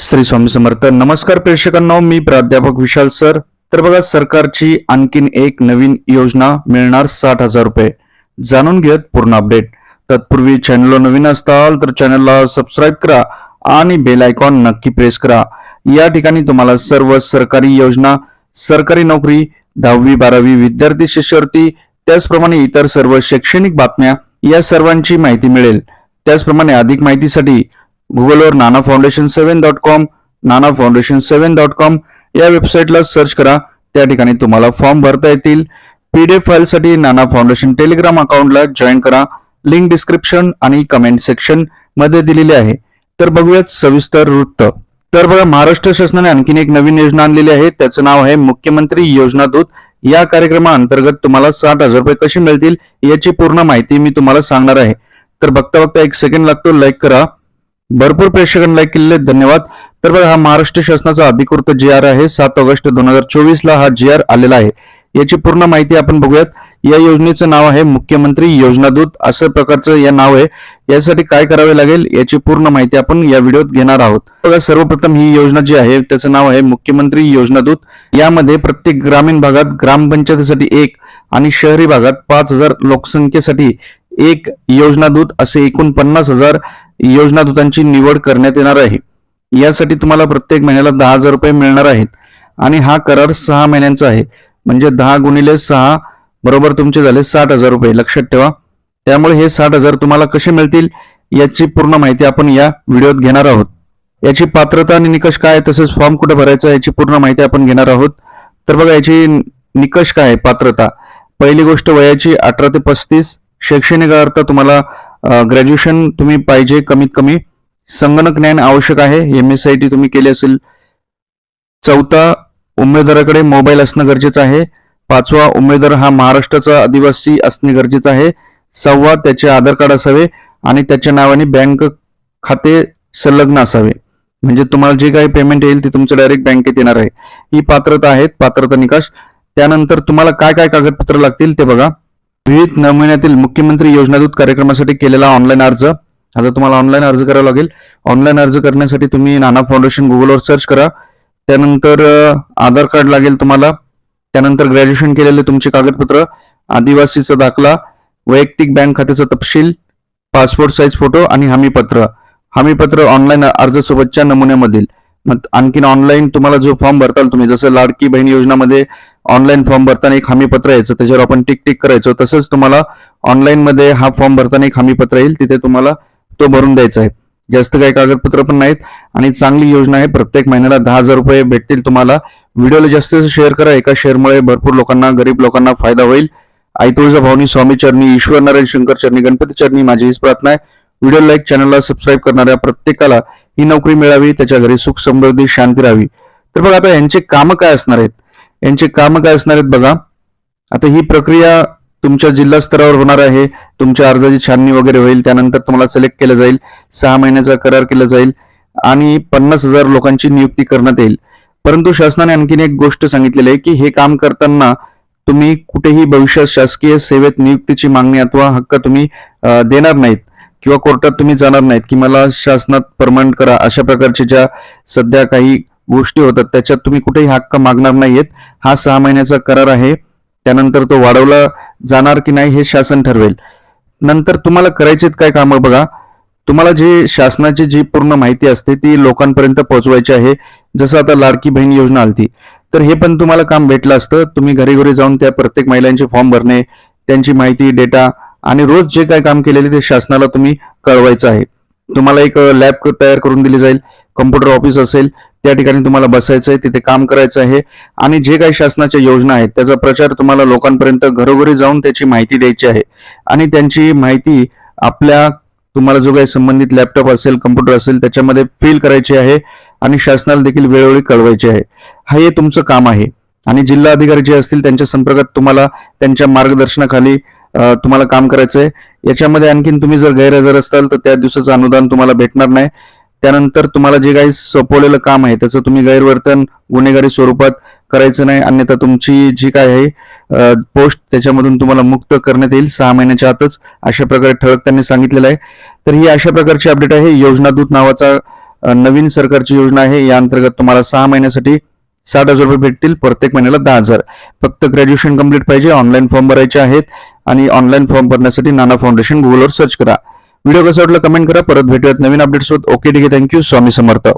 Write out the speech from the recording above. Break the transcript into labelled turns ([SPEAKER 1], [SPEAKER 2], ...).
[SPEAKER 1] श्री स्वामी समर्थ. नमस्कार प्रेक्षकांनो मी प्राध्यापक विशाल सर. तर बघा सरकारची आणखीन एक नवीन योजना मिळणार साठ हजार रुपये. जाणून घेत पूर्ण अपडेट. तत्पूर्वी चॅनलला नवीन असताल तर चॅनलला सबस्क्राईब करा आणि बेल आयकॉन नक्की प्रेस करा. या ठिकाणी तुम्हाला सर्व सरकारी योजना सरकारी नोकरी दहावी बारावी विद्यार्थी शिष्यवृत्ती त्याचप्रमाणे इतर सर्व शैक्षणिक बातम्या या सर्वांची माहिती मिळेल. त्याचप्रमाणे अधिक माहितीसाठी गुगलवर Nana foundation seven dot com Nana foundation seven dot com या वेबसाईटला सर्च करा. त्या ठिकाणी तुम्हाला फॉर्म भरता येतील. पीडीएफ फाईलसाठी नाना फाउंडेशन टेलिग्राम अकाउंटला जॉईन करा. लिंक डिस्क्रिप्शन आणि कमेंट सेक्शनमध्ये दिलेली आहे. तर बघूयात सविस्तर वृत्त. तर बघा महाराष्ट्र शासनाने आणखीन एक नवीन योजना आणलेली आहे. त्याचं नाव आहे मुख्यमंत्री योजना दूत. या कार्यक्रमाअंतर्गत तुम्हाला साठ हजार रुपये कसे मिळतील याची पूर्ण माहिती मी तुम्हाला सांगणार आहे. तर बघता बघता एक सेकंड लागतो. लाईक करा. भरपूर प्रेक्षकांना केलेले धन्यवाद. तर बघा हा महाराष्ट्र शासनाचा अधिकृत जी आर आहे. सात ऑगस्ट दोन हजार चोवीस ला हा जी आर आलेला आहे. याची पूर्ण माहिती आपण बघूयात. या योजनेचं नाव आहे मुख्यमंत्री योजना दूत. असं प्रकारचं या नाव आहे. यासाठी काय करावे लागेल याची पूर्ण माहिती आपण या व्हिडिओत घेणार आहोत. बघा सर्वप्रथम ही योजना जी आहे त्याचं नाव आहे मुख्यमंत्री योजना दूत. यामध्ये प्रत्येक ग्रामीण भागात ग्रामपंचायतीसाठी एक आणि शहरी भागात पाच हजार लोकसंख्येसाठी एक योजनादूत असे एकूण पन्नास हजार योजनादूतांची निवड करण्यात येणार आहे. यासाठी तुम्हाला प्रत्येक महिन्याला दहा हजार रुपये मिळणार आहेत. आणि हा करार सहा महिन्यांचा आहे. म्हणजे दहा गुणिले सहा बरोबर तुमचे झाले साठ हजार रुपये. लक्षात ठेवा. त्यामुळे हे साठ हजार तुम्हाला कसे मिळतील याची पूर्ण माहिती आपण या व्हिडिओत घेणार आहोत. याची पात्रता आणि निकष काय तसेच फॉर्म कुठे भरायचा याची पूर्ण माहिती आपण घेणार आहोत. तर बघा याची निकष काय आहे, पात्रता? पहिली गोष्ट वयाची अठरा ते पस्तीस शैक्षणिक अर्थ तुम्हाला ग्रॅज्युएशन तुम्ही पाहिजे कमीत कमी. संगणक ज्ञान आवश्यक आहे एम एस आय टी तुम्ही केली असेल. चौथा उमेदवाराकडे मोबाईल असणं गरजेचं आहे. पाचवा उमेदवार हा महाराष्ट्राचा आदिवासी असणे गरजेचं आहे. सहावा त्याचे आधार कार्ड असावे आणि त्याच्या नावाने बँक खाते संलग्न असावे. म्हणजे तुम्हाला जे काही पेमेंट येईल ते तुमचं डायरेक्ट बँकेत येणार आहे. ही पात्रता आहेत पात्रता निकाष त्यानंतर तुम्हाला काय काय कागदपत्र लागतील ते बघा. विविध नमुन्यातील मुख्यमंत्री योजनादूत कार्यक्रमासाठी केलेला ऑनलाईन अर्ज. आता तुम्हाला ऑनलाईन अर्ज करावा लागेल. ऑनलाईन अर्ज करण्यासाठी तुम्ही नाना फाउंडेशन गुगलवर सर्च करा. त्यानंतर आधार कार्ड लागेल तुम्हाला. त्यानंतर ग्रॅज्युएशन केलेले तुमचे कागदपत्र आदिवासीचा दाखला वैयक्तिक बँक खात्याचा तपशील पासपोर्ट साईज फोटो आणि हमीपत्र. हमीपत्र ऑनलाईन अर्जासोबतच्या नमुन्यामधील. मग आणखीन ऑनलाईन तुम्हाला जो फॉर्म भरताल तुम्ही जसं लाडकी बहीण योजनामध्ये ऑनलाईन फॉर्म भरताना एक हमीपत्र यायचं त्याच्यावर आपण टिक टिक करायचो. तसंच तुम्हाला ऑनलाईनमध्ये हा फॉर्म भरताना एक हमीपत्र येईल तिथे तुम्हाला तो भरून द्यायचा आहे. जास्त काही कागदपत्र पण नाहीत आणि चांगली योजना आहे प्रत्येक महिन्याला दहा हजार रुपये भेटतील तुम्हाला. व्हिडिओला जास्तीत जास्त शेअर करा एका शेअरमुळे भरपूर लोकांना गरीब लोकांना फायदा होईल. आई तुळजा भावनी स्वामी चरणी ईश्वर नारायण शंकर चरणी गणपती चरणी माझी हीच प्रार्थना आहे. व्हिडिओ लाईक चॅनलला सबस्क्राईब करणाऱ्या प्रत्येकाला ही नोकरी मिळावी त्याच्या घरी सुख समृद्धी शांती राहावी. तर बघा आता यांचे कामं काय असणार आहेत? यांचे कामं काय असणार आहेत बघा. आता ही प्रक्रिया तुमच्या जिल्हा स्तरावर होणार आहे. तुमच्या अर्जाची छाननी वगैरे होईल. त्यानंतर तुम्हाला सिलेक्ट केलं जाईल. सहा महिन्याचा करार केला जाईल. आणि पन्नास हजार लोकांची नियुक्ती करण्यात येईल. परंतु शासनाने आणखीन एक गोष्ट सांगितलेली आहे की हे काम करताना तुम्ही कुठेही भविष्यात शासकीय सेवेत नियुक्तीची मागणी अथवा हक्क तुम्ही देणार नाहीत किंवा कोर्टात तुम्ही जाणार नाहीत. की मला शासनात परमनंट करा अशा प्रकारच्या ज्या सध्या काही गोष्टी होतात. त्याच्यात तुम्ही कुठेही हक्क मागणार नाहीयेत. हा सहा महिन्याचा करार आहे. त्यानंतर तो वाढवला जाणार की नाही हे शासन ठरवेल. नंतर तुम्हाला करायचे काय कामं बघा. तुम्हाला जे शासनाची जी पूर्ण माहिती असते ती लोकांपर्यंत पोहोचवायची आहे. जसं आता लाडकी बहीण योजना आलती. तर हे पण तुम्हाला काम भेटलं असतं. तुम्ही घरी घरी जाऊन त्या प्रत्येक महिलांचे फॉर्म भरणे त्यांची माहिती डेटा आणि रोज जे काय काम केलेले ते शासनाला तुम्ही कळवायचं आहे. तुम्हाला एक लॅब तयार करून दिली जाईल. कम्प्युटर ऑफिस असेल. त्या ठिकाणी तुम्हाला बसायचं आहे तिथे काम करायचं आहे. आणि जे काही शासनाच्या योजना आहेत त्याचा प्रचार तुम्हाला लोकांपर्यंत घरोघरी जाऊन त्याची माहिती द्यायची आहे. आणि त्यांची माहिती आपल्या तुम्हाला जो काही संबंधित लॅपटॉप असेल कम्प्युटर असेल त्याच्यामध्ये फिल करायची आहे. आणि शासनाला देखील वेळोवेळी कळवायचे आहे. हे तुमचं काम आहे. आणि जिल्हा अधिकारी जे असतील त्यांच्या संपर्कात तुम्हाला त्यांच्या मार्गदर्शनाखाली तुम्हाला काम करायचं आहे याच्यामध्ये आणखीन तुम्ही जर गैरहजर असाल तर त्या दिवसाचं अनुदान तुम्हाला भेटणार नाही. त्यानंतर तुम्हाला जे काही सोपवलेलं काम आहे त्याचं तुम्ही गैरवर्तन गुन्हेगारी स्वरूपात करायचं नाही अन्यथा तुमची जी काय आहे पोस्ट त्याच्यामधून तुम्हाला मुक्त करण्यात येईल सहा महिन्याच्या आतच अशा प्रकारे ठळक त्यांनी सांगितलेलं आहे. तर ही अशा प्रकारची अपडेट आहे. योजनादूत नावाचा नवीन सरकारची योजना आहे. या अंतर्गत तुम्हाला सहा महिन्यासाठी साठ हजार रुपये भेटतील प्रत्येक महिन्याला दहा हजार. फक्त ग्रॅज्युएशन कंप्लीट पाहिजे ऑनलाईन फॉर्म भरायचे आहेत आणि ऑनलाईन फॉर्म भरण्यासाठी नाना फाउंडेशन गुगलवर सर्च करा. व्हिडिओ कसा वाटला कमेंट करा. परत भेटूयात नवीन अपडेट्स होत ओके ठीक आहे. Thank you Swami Samarth.